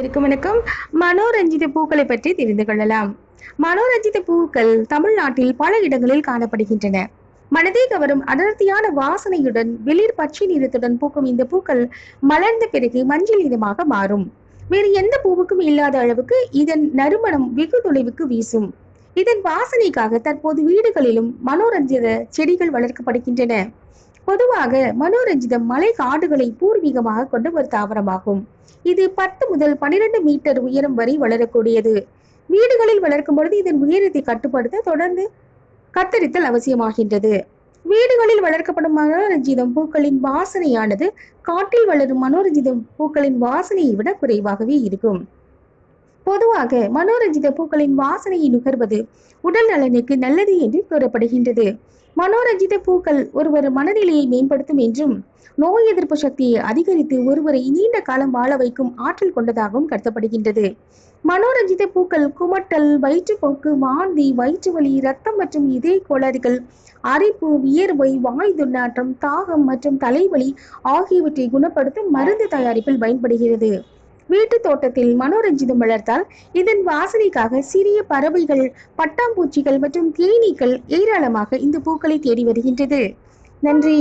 இருக்கும் வணக்கம். மனோரஞ்சித பூக்களை பற்றி தெரிந்து கொள்ளலாம். மனோரஞ்சித பூக்கள் தமிழ்நாட்டில் பல இடங்களில் காணப்படுகின்றன. மனதை கவரும் அடர்த்தியான வாசனையுடன் வெளிர் பச்சை நிறத்துடன் பூக்கும் இந்த பூக்கள் மலர்ந்த பிறகு மஞ்சள் நிறமாக மாறும். வேறு எந்த பூவுக்கும் இல்லாத அளவுக்கு இதன் நறுமணம் வெகு தொலைவுக்கு வீசும். இதன் வாசனைக்காக தற்போது வீடுகளிலும் மனோரஞ்சித செடிகள் வளர்க்கப்படுகின்றன. பொதுவாக மனோரஞ்சிதம் மலை காடுகளை பூர்வீகமாக கொண்ட ஒரு தாவரமாகும். இது பத்து முதல் பன்னிரண்டு மீட்டர் உயரம் வரை வளரக்கூடியது. வீடுகளில் வளர்க்கும் பொழுது இதன் உயரத்தை கட்டுப்படுத்த தொடர்ந்து கத்தரித்தல் அவசியமாகின்றது. வீடுகளில் வளர்க்கப்படும் மனோரஞ்சிதம் பூக்களின் வாசனையானது காட்டில் வளரும் மனோரஞ்சிதம் பூக்களின் வாசனையை விட குறைவாகவே இருக்கும். பொதுவாக மனோரஞ்சித பூக்களின் வாசனையை நுகர்வது உடல் நலனுக்கு நல்லது என்று கூறப்படுகின்றது. மனோரஞ்சித பூக்கள் ஒருவர் மனநிலையை மேம்படுத்தும் என்றும் நோய் எதிர்ப்பு சக்தியை அதிகரித்து ஒருவரை நீண்ட காலம் வாழ வைக்கும் ஆற்றல் கொண்டதாகவும் கருதப்படுகின்றது. மனோரஞ்சித பூக்கள் குமட்டல் வயிற்றுப்போக்கு வாந்தி வயிற்று வலி ரத்தம் மற்றும் இதய கோளாறுகள் அரிப்பு வியர்வை வாய் துர்நாற்றம் தாகம் மற்றும் தலைவலி ஆகியவற்றை குணப்படுத்தும் மருந்து தயாரிப்பில் பயன்படுகிறது. வீட்டு தோட்டத்தில் மனோரஞ்சிதம் வளர்த்தால் இதன் வாசனைக்காக சிறிய பறவைகள் பட்டாம்பூச்சிகள் மற்றும் தேனீக்கள் ஏராளமாக இந்த பூக்களை தேடி வருகின்றது. நன்றி.